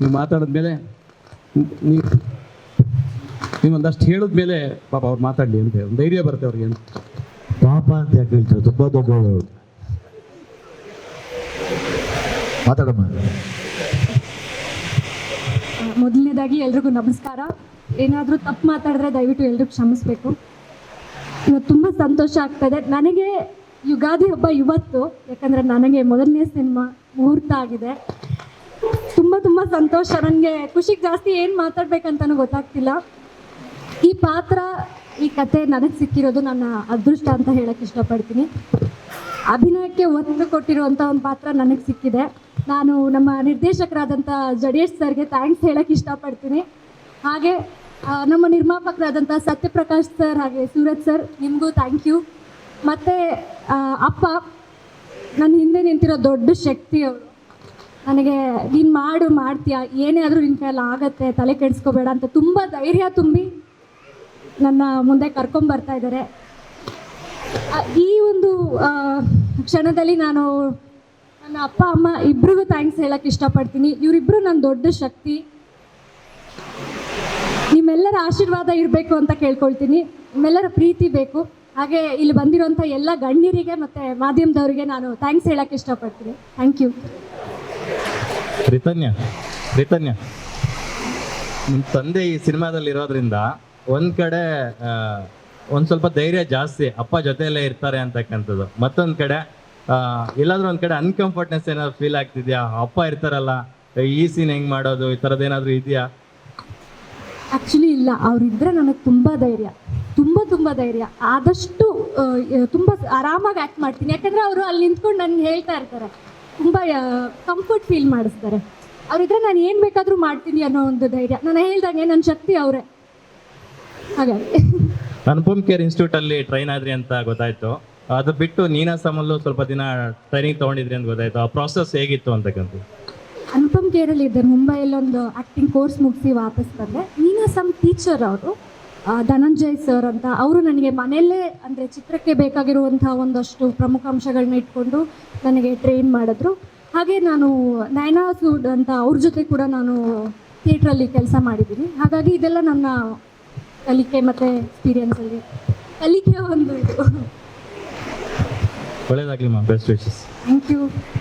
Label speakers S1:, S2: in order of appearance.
S1: ನೀವು ಮಾತಾಡಿದ್ಮೇಲೆ ಮೇಲೆ ನೀವು ಒಂದಷ್ಟು ಹೇಳಿದ್ಮೇಲೆ ಪಾಪ ಅವ್ರು ಮಾತಾಡಲಿ ಅಂತ ಹೇಳಿ ಧೈರ್ಯ ಬರುತ್ತೆ ಅವ್ರಿಗೆ ಅಂತ.
S2: ಪಾಪ ಅಂತ ಯಾಕೆ ಹೇಳ್ತಾರೆ? ತುಂಬ ದೊಡ್ಡವರು ಮಾತಾಡಮ್ಮ.
S3: ಮೊದಲನೇದಾಗಿ ಎಲ್ರಿಗೂ ನಮಸ್ಕಾರ. ಏನಾದರೂ ತಪ್ಪು ಮಾತಾಡಿದ್ರೆ ದಯವಿಟ್ಟು ಎಲ್ರಿಗೂ ಕ್ಷಮಿಸ್ಬೇಕು. ಇವತ್ತು ತುಂಬ ಸಂತೋಷ ಆಗ್ತದೆ. ನನಗೆ ಯುಗಾದಿ ಹಬ್ಬ ಇವತ್ತು ಯಾಕಂದರೆ ನನಗೆ ಮೊದಲನೇ ಸಿನಿಮಾ ಮುಹೂರ್ತ ಆಗಿದೆ. ತುಂಬ ತುಂಬ ಸಂತೋಷ. ನನಗೆ ಖುಷಿಗೆ ಜಾಸ್ತಿ ಏನು ಮಾತಾಡ್ಬೇಕಂತನೂ ಗೊತ್ತಾಗ್ತಿಲ್ಲ. ಈ ಪಾತ್ರ, ಈ ಕತೆ ನನಗೆ ಸಿಕ್ಕಿರೋದು ನನ್ನ ಅದೃಷ್ಟ ಅಂತ ಹೇಳಕ್ಕೆ ಇಷ್ಟಪಡ್ತೀನಿ. ಅಭಿನಯಕ್ಕೆ ಒತ್ತು ಕೊಟ್ಟಿರುವಂಥ ಒಂದು ಪಾತ್ರ ನನಗೆ ಸಿಕ್ಕಿದೆ. ನಾನು ನಮ್ಮ ನಿರ್ದೇಶಕರಾದಂಥ ಜಡೇಶ್ ಸರ್ಗೆ ಥ್ಯಾಂಕ್ಸ್ ಹೇಳಕ್ಕೆ ಇಷ್ಟಪಡ್ತೀನಿ. ಹಾಗೆ ನಮ್ಮ ನಿರ್ಮಾಪಕರಾದಂಥ ಸತ್ಯಪ್ರಕಾಶ್ ಸರ್ ಹಾಗೆ ಸೂರಜ್ ಸರ್, ನಿಮಗೂ ಥ್ಯಾಂಕ್ ಯು ಮತ್ತು ಅಪ್ಪ, ನನ್ನ ಹಿಂದೆ ನಿಂತಿರೋ ದೊಡ್ಡ ಶಕ್ತಿ ಅವರು ನನಗೆ, ನೀನು ಮಾಡು, ಮಾಡ್ತೀಯ, ಏನೇ ಆದರೂ ನಿನ್ನ ಕೈಯಲ್ಲಿ ಆಗತ್ತೆ, ತಲೆ ಕೆಡಿಸ್ಕೋಬೇಡ ಅಂತ ತುಂಬ ಧೈರ್ಯ ತುಂಬಿ ನನ್ನ ಮುಂದೆ ಕರ್ಕೊಂಬರ್ತಾ ಇದ್ದಾರೆ. ಈ ಒಂದು ಕ್ಷಣದಲ್ಲಿ ನಾನು ನನ್ನ ಅಪ್ಪ, ಅಮ್ಮ ಇಬ್ರಿಗೂ ಥ್ಯಾಂಕ್ಸ್ ಹೇಳಕ್ಕೆ ಇಷ್ಟಪಡ್ತೀನಿ. ಇವರಿಬ್ಬರು ನನ್ನ ದೊಡ್ಡ ಶಕ್ತಿ. ನಿಮ್ಮೆಲ್ಲರ ಆಶೀರ್ವಾದ ಇರಬೇಕು ಅಂತ ಕೇಳ್ಕೊಳ್ತೀನಿ. ನಿಮ್ಮೆಲ್ಲರ ಪ್ರೀತಿ ಬೇಕು. ಹಾಗೆ ಇಲ್ಲಿ ಬಂದಿರುವಂಥ ಎಲ್ಲ ಗಣ್ಯರಿಗೆ ಮತ್ತು ಮಾಧ್ಯಮದವರಿಗೆ ನಾನು ಥ್ಯಾಂಕ್ಸ್ ಹೇಳಕ್ಕೆ ಇಷ್ಟಪಡ್ತೀನಿ. ಥ್ಯಾಂಕ್ ಯು
S4: ರಿತನ್ಯ ರಿತನ್ಯ ನಿಮ್ಮ ತಂದೆ ಈ ಸಿನಿಮಾದಲ್ಲಿ ಇರೋದ್ರಿಂದ ಒಂದ್ ಕಡೆ ಒಂದ್ ಸ್ವಲ್ಪ ಧೈರ್ಯ ಜಾಸ್ತಿ, ಅಪ್ಪ ಜೊತೆಯಲ್ಲೇ ಇರ್ತಾರೆ ಅಂತಕ್ಕಂಥದ್ದು. ಮತ್ತೊಂದ್ ಕಡೆ ಇಲ್ಲಾದ್ರೂ ಒಂದ್ ಕಡೆ ಅನ್ಕಂಫರ್ಟ್ನೆಸ್ ಏನಾದ್ರು ಫೀಲ್ ಆಗ್ತಿದ್ಯಾ? ಅಪ್ಪ ಇರ್ತಾರಲ್ಲ, ಈ ಸೀನ್ ಹೆಂಗ್ ಮಾಡೋದು? ಈ ಥರದ್ದು ಏನಾದ್ರು ಇದೆಯಾ?
S3: ಆಕ್ಚುಲಿ ಇಲ್ಲ. ಅವ್ರಿದ್ರೆ ನನಗೆ ತುಂಬಾ ಧೈರ್ಯ. ತುಂಬಾ ತುಂಬಾ ಧೈರ್ಯ. ಆದಷ್ಟು ತುಂಬ ಆರಾಮಾಗಿ ಆಕ್ಟ್ ಮಾಡ್ತೀನಿ. ಯಾಕಂದ್ರೆ ಅವರು ಅಲ್ಲಿ ನಿಂತ್ಕೊಂಡು ನನ್ಗೆ ಹೇಳ್ತಾ ಇರ್ತಾರೆ. ತುಂಬ ಕಂಫರ್ಟ್ ಫೀಲ್ ಮಾಡಿಸ್ತಾರೆ. ಅವರಿದ್ರೆ ನಾನು ಏನು ಬೇಕಾದರೂ ಮಾಡ್ತೀನಿ ಅನ್ನೋ ಒಂದು ಧೈರ್ಯ. ನಾನು ಹೇಳ್ದಂಗೆ ನನ್ನ ಶಕ್ತಿ ಅವರೇ. ಹಾಗಾಗಿ.
S4: ಅನುಪಮ್ ಕೇರ್ ಇನ್ಸ್ಟಿಟ್ಯೂಟ್ ಅಲ್ಲಿ ಟ್ರೈನ್ ಆದ್ರಿ ಅಂತ ಗೊತ್ತಾಯ್ತು. ಅದು ಬಿಟ್ಟು ನೀನಾಸಮಲ್ಲೂ ಸ್ವಲ್ಪ ದಿನ ಟ್ರೈನಿಂಗ್ ತಗೊಂಡಿದ್ರಿ ಅಂತ ಗೊತ್ತಾಯ್ತು. ಆ ಪ್ರಾಸೆಸ್ ಹೇಗಿತ್ತು ಅಂತಕ್ಕಂಥದ್ದು
S3: ಅನುಪಮ್ ಕೇರಲ್ಲಿ ಇದ್ದೆ. ಮುಂಬೈಯಲ್ಲಿ ಒಂದು ಆಕ್ಟಿಂಗ್ ಕೋರ್ಸ್ ಮುಗಿಸಿ ವಾಪಸ್ ಬಂದೆ. ನೀನಾ ಸಮ್ ಟೀಚರ್ ಅವರು. ಧನಂಜಯ್ ಸರ್ ಅಂತ ಅವರು ನನಗೆ ಮನೆಯಲ್ಲೇ ಅಂದರೆ ಚಿತ್ರಕ್ಕೆ ಬೇಕಾಗಿರುವಂಥ ಒಂದಷ್ಟು ಪ್ರಮುಖ ಅಂಶಗಳನ್ನ ಇಟ್ಕೊಂಡು ನನಗೆ ಟ್ರೈನ್ ಮಾಡಿದ್ರು. ಹಾಗೆ ನಾನು ನಯನಾ ಸೂಡ್ ಅಂತ ಅವ್ರ ಜೊತೆ ಕೂಡ ನಾನು ಥಿಯೇಟ್ರಲ್ಲಿ ಕೆಲಸ ಮಾಡಿದ್ದೀನಿ. ಹಾಗಾಗಿ ಇದೆಲ್ಲ ನನ್ನ ಕಲಿಕೆ ಮತ್ತು ಎಕ್ಸ್ಪೀರಿಯನ್ಸಲ್ಲಿ ಕಲಿಕೆ ಒಂದು ಇದು.
S4: ಒಳ್ಳೇದಾಗ್ಲಿ ma'am best wishes
S3: thank you